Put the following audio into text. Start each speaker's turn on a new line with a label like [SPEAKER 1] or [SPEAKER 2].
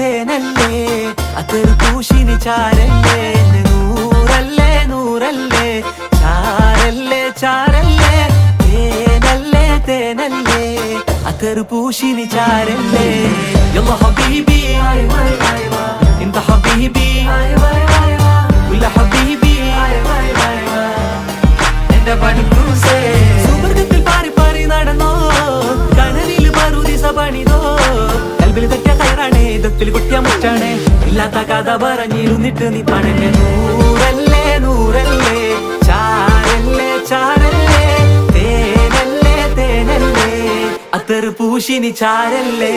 [SPEAKER 1] തേനല്ലേ? അതൊരു കൂശിനി ചാരല്ലേ? നൂറല്ലേ നൂറല്ലേ? ചാരല്ലേ ചാരല്ലേ? തേനല്ലേ തേനല്ലേ? അതൊരു പൂശിനി ചാരല്ലേ? يلا حبيبي ايوه സുഹൃത്തിൽ പാറി പാറി നടന്നോ? കനലിൽ പറുദിസ പണിതോ? കൽബിൽ തെറ്റ ദത്തിൽ കുട്ടിയ മുറ്റാണേ ഇല്ലാത്ത കഥ പറഞ്ഞിരുന്നിട്ട് നീ പണഞ്ഞ നൂറല്ലേ നൂറല്ലേ? ചാരല്ലേ ചാരല്ലേ? തേനല്ലേ തേനല്ലേ? അത്തറ് പൂശിനി ചാരല്ലേ?